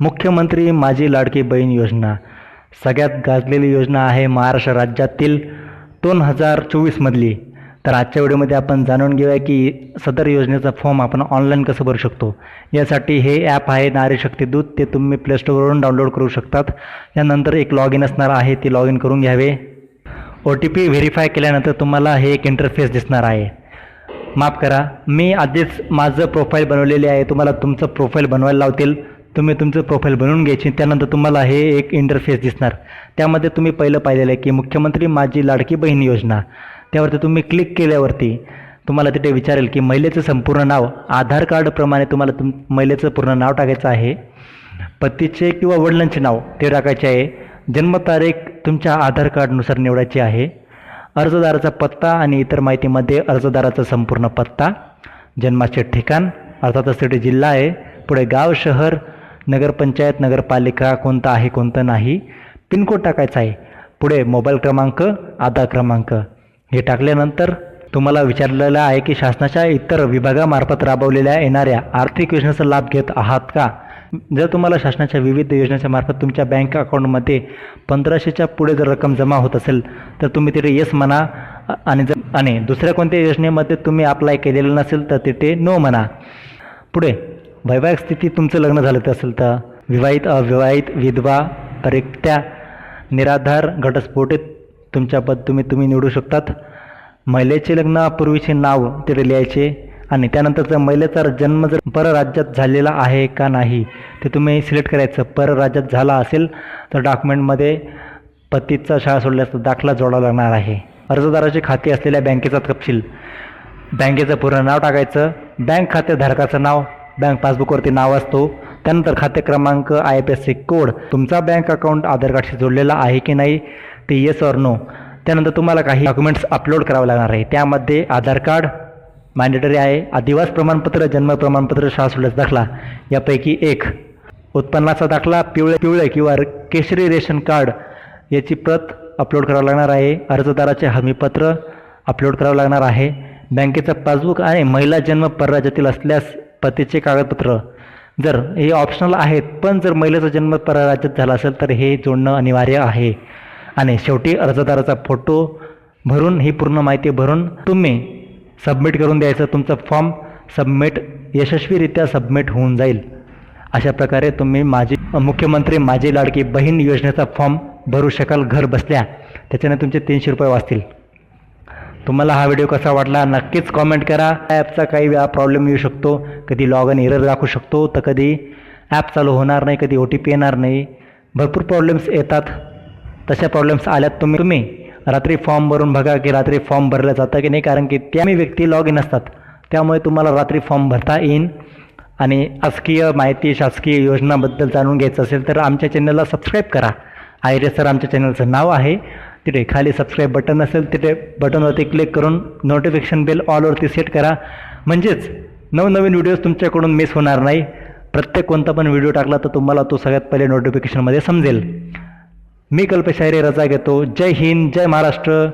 मुख्यमंत्री माझी लाडकी बहीण योजना. सगळ्यात गाजलेली योजना आहे महाराष्ट्र राज्यातील दोन हजार चोवीसमधली तर आजच्या व्हिडिओमध्ये आपण जाणून घेऊया की सदर योजनेचा फॉर्म आपण ऑनलाईन कसं भरू शकतो. यासाठी हे ॲप आहे नारी शक्ती दूत. ते तुम्ही प्लेस्टोरवरून डाउनलोड करू शकतात. यानंतर एक लॉग इन असणार आहे ते लॉग इन करून घ्यावे. ओ टी पी व्हेरीफाय केल्यानंतर तुम्हाला हे एक इंटरफेस दिसणार आहे. माफ करा मी आधीच माझं प्रोफाईल बनवलेले आहे. तुम्हाला तुमचं प्रोफाईल बनवायला लावतील. तुम्ही तुमचं प्रोफाईल बनवून घ्यायची त्यानंतर तुम्हाला हे एक इंटरफेस दिसणार. त्यामध्ये तुम्ही पहिलं पाहिलेलं आहे की मुख्यमंत्री माझी लाडकी बहीण योजना. त्यावरती तुम्ही क्लिक केल्यावरती तुम्हाला तिथे विचारेल की महिलेचं संपूर्ण नाव आधार कार्डप्रमाणे तुम्हाला तुम महिलेचं पूर्ण नाव टाकायचं आहे. पतीचे किंवा वडिलांचे नाव ते टाकायचे आहे. जन्मतारीख तुमच्या आधार कार्डनुसार निवडायची आहे. अर्जदाराचा पत्ता आणि इतर माहितीमध्ये अर्जदाराचा संपूर्ण पत्ता जन्माचे ठिकाण अर्थातच तिथे जिल्हा आहे पुढे गाव शहर नगरपंचायत नगरपालिका कोणता आहे कोणतं नाही पिनकोड टाकायचा आहे. पुढे मोबाईल क्रमांक आधार क्रमांक. हे टाकल्यानंतर तुम्हाला विचारलेलं आहे की शासनाच्या इतर विभागामार्फत राबवलेल्या येणाऱ्या आर्थिक योजनेचा लाभ घेत आहात का? जर तुम्हाला शासनाच्या विविध योजनेच्या मार्फत तुमच्या बँक अकाउंटमध्ये पंधराशेच्या पुढे जर रक्कम जमा होत असेल तर तुम्ही तिथे येस म्हणा आणि जर आणि दुसऱ्या कोणत्या योजनेमध्ये तुम्ही अप्लाय केलेलं नसेल तर तिथे नो म्हणा. पुढे वैवाहिक स्थिती तुमचं लग्न झालं असेल तर? विवाहित अविवाहित विधवा रिक्त्या निराधार घटस्फोटित तुमच्या पद तुम्ही तुम्ही निवडू शकतात. महिलेचे लग्नापूर्वीचे नाव तिथे लिहायचे आणि त्यानंतरचा महिलेचा जन्म जर परराज्यात झालेला आहे का नाही ते तुम्ही सिलेक्ट करायचं. परराज्यात झाला असेल तर डॉक्युमेंटमध्ये पतीचा शाळा सोडल्याचा दाखला जोडावा लागणार आहे. अर्जदाराचे खाते असलेल्या बँकेचा तपशील. बँकेचं पूर्ण नाव टाकायचं. बँक खातेधारकाचं नाव बँक पासबुकवरती नाव असतो. त्यानंतर खाते क्रमांक I F S C code तुमचा बँक अकाउंट आधार कार्डशी जोडलेला आहे की नाही ते येस ऑर नो त्यानंतर तुम्हाला काही डॉक्युमेंट्स अपलोड करावं लागणार आहे. त्यामध्ये आधार कार्ड मॅन्डेटरी आहे. आदिवास प्रमाणपत्र जन्म प्रमाणपत्र शाळा दाखला यापैकी एक. उत्पन्नाचा दाखला पिवळे पिवळे किंवा केशरी रेशन कार्ड याची प्रत अपलोड करावं लागणार आहे. अर्जदाराचे हमीपत्र अपलोड करावं लागणार आहे. बँकेचं पासबुक आणि महिला जन्म परराज्यातील असल्यास पतीचे कागदपत्र. जर हे ऑप्शनल आहेत पण जर महिलेचा जन्म परराज्यात झाला असेल तर हे जोडणं अनिवार्य आहे. आणि शेवटी अर्जदाराचा फोटो भरून ही पूर्ण माहिती भरून तुम्ही सबमिट करून द्यायचं. तुमचं फॉर्म सबमिट यशस्वीरित्या सबमिट होऊन जाईल. अशा प्रकारे तुम्ही माझी मुख्यमंत्री माझी लाडकी बहीण योजनेचा फॉर्म भरू शकाल घर बसल्या. त्याच्याने तुमचे तीनशे रुपये वाचतील. तुम्हाला हा व्हिडिओ कसा वाटला नक्कीच कॉमेंट करा. ॲपचा काही वेळा प्रॉब्लेम येऊ शकतो. कधी लॉग इन एरर दाखवू शकतो. तर कधी ॲप चालू होणार नाही कधी ओ टी पी येणार नाही. भरपूर प्रॉब्लेम्स येतात. तशा प्रॉब्लेम्स आल्यात तुम्ही तुम्ही. रात्री फॉर्म भरून बघा की रात्री फॉर्म भरलं जातं की नाही. कारण की त्या व्यक्ती लॉग इन असतात. त्यामुळे तुम्हाला रात्री फॉर्म भरता येईन. आणि शासकीय माहिती शासकीय योजनाबद्दल जाणून घ्यायचं असेल तर आमच्या चॅनलला सबस्क्राईब करा. आयरे सर आमच्या चॅनलचं नाव आहे. तिथे खाली सबस्क्राईब बटन असेल तिथे बटनवरती क्लिक करून नोटिफिकेशन बेल ऑलवरती सेट करा. म्हणजेच नवनवीन व्हिडिओज तुमच्याकडून मिस होणार नाही. प्रत्येक कोणता पण व्हिडिओ टाकला तर तुम्हाला तो सगळ्यात पहिले नोटिफिकेशनमध्ये समजेल. मी कल्पेश रजा घेतो. जय हिंद जय महाराष्ट्र.